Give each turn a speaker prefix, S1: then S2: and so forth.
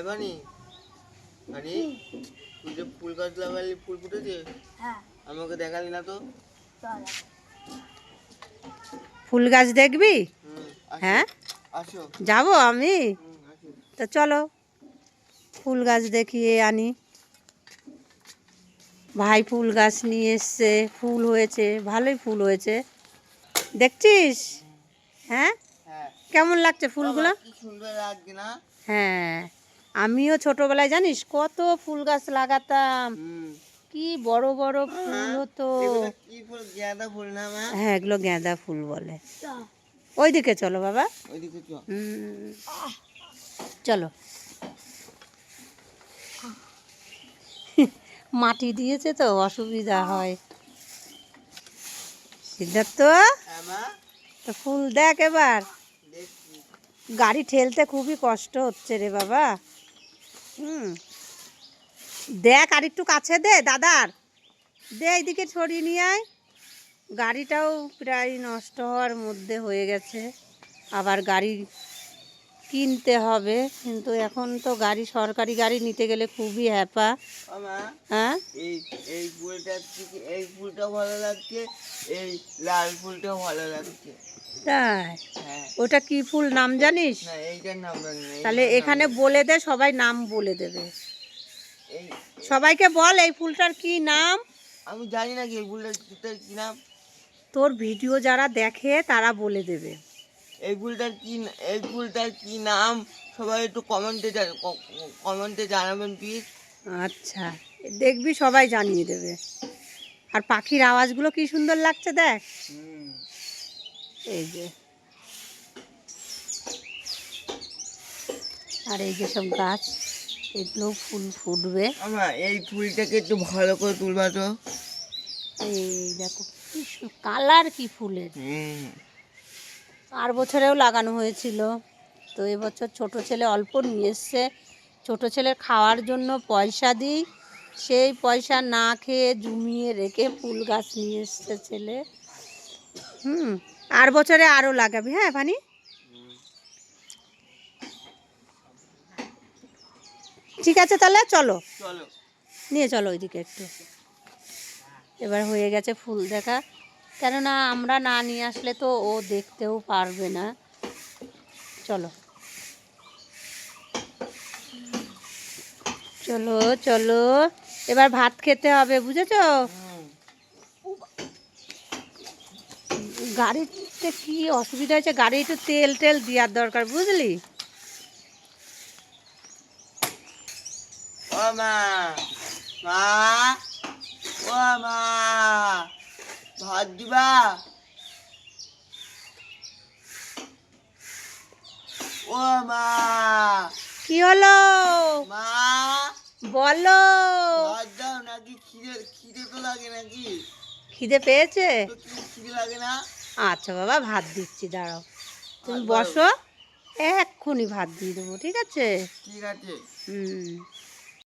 S1: এবানি? আরে তুই যে ফুল গাছ লাগালি ফুল ফুটেছে?
S2: হ্যাঁ।
S1: আমাকে দেখালি না তো?
S3: ফুল গাছ দেখবি? হ্যাঁ?
S1: আসো।
S3: যাব আমি? তো চলো ফুল গাছ দেখিয়ে আনি। ভাই ফুল গাছ নিয়ে এসছে ফুল হয়েছে ভালোই ফুল হয়েছে। দেখছিস? হ্যাঁ?
S1: হ্যাঁ।
S3: কেমন লাগছে ফুলগুলো?
S1: সুন্দর লাগছে না?
S3: হ্যাঁ। আমিও ছোটবেলায় জানিস কত ফুল গাছ লাগাতাম। কি বড় বড় ফুল হতো।
S1: এগুলো কি ফুল গাঁদা ফুল
S3: হ্যাঁ এগুলো গেঁদা ফুল বলে। ওইদিকে চলো বাবা। চলো। মাটি দিয়েছে তো অসুবিধা হয়। সিদ্ধার্থ?
S1: হ্যাঁ
S3: তো ফুল দেখ এবার। গাড়ি ঠেলতে খুবই কষ্ট হচ্ছে রে বাবা। হুম। দেখ আর একটু কাছে দে দাদার। দে এইদিকে ছড়িয়ে নিয়ে আয়। গাড়িটাও প্রায় নষ্ট হওয়ার মধ্যে হয়ে গেছে। আবার গাড়ি কিনতে হবে কিন্তু এখন তো গাড়ি সরকারি গাড়ি নিতে গেলে খুবই হ্যাপা। হ্যাঁ?
S1: এই এই ফুলটা এই ফুলটাও ভালো লাগছে এই লাল ফুলটাও ভালো লাগছে।
S3: তাই?
S1: হ্যাঁ।
S3: ওটা কি ফুল নাম জানিস? তাহলে এখানে বলে দে সবাই নাম বলে দেবে। সবাইকে বল এই ফুলটার কি নাম?
S1: আমি জানি না কি এই ফুলটার কি নাম?
S3: তোর ভিডিও যারা দেখে তারা বলে দেবে।
S1: এই ফুলটার কি এই ফুলটার কি নাম? সবাই একটু কমেন্টে কমেন্টে জানাবেন প্লিজ
S3: আচ্ছা দেখবি সবাই জানিয়ে দেবে। আর পাখির আওয়াজগুলো কি সুন্দর লাগছে দেখ। এই যে। আর এই যে সব গাছ এগুলো ফুল ফুটবে।
S1: এই ফুলটাকে একটু ভালো করে তুলবা তো।
S3: এই দেখো কি কালার কি ফুলের। আর বছরেও লাগানো হয়েছিল। তো এবছর ছোট ছেলে অল্প নিয়ে এসছে। ছোট ছেলের খাওয়ার জন্য পয়সা দিই। সেই পয়সা না খেয়ে জমিয়ে রেখে ফুল গাছ নিয়ে এসছে ছেলে। হুম। আর বছরে আরও লাগাবি হ্যাঁ পানি ঠিক আছে তাহলে চলো।
S1: চলো।
S3: নিয়ে চলো ওইদিকে একটু। এবার হয়ে গেছে ফুল দেখা। কেননা আমরা না নিয়ে আসলে তো ও দেখতেও পারবে না। চলো। চলো চলো। এবার ভাত খেতে হবে বুঝেছ
S1: হুম
S3: গাড়িতে কি অসুবিধা হয়েছে? গাড়ি একটু তেল টেল দেওয়ার দরকার বুঝলি?
S1: ও মা মা ও মা ভাত দিবা ও মা
S3: কি হলো?
S1: মা
S3: বলো।
S1: ভাত দাও নাকি খিদে খিদে তো লাগে নাকি?
S3: খিদে পেয়েছে?
S1: খিদে লাগে না?
S3: আচ্ছা বাবা ভাত দিচ্ছি দাঁড়াও। তুমি। বসো এক্ষুনি ভাত দিয়ে দেবো ঠিক আছে?
S1: ঠিক আছে।
S3: হুম।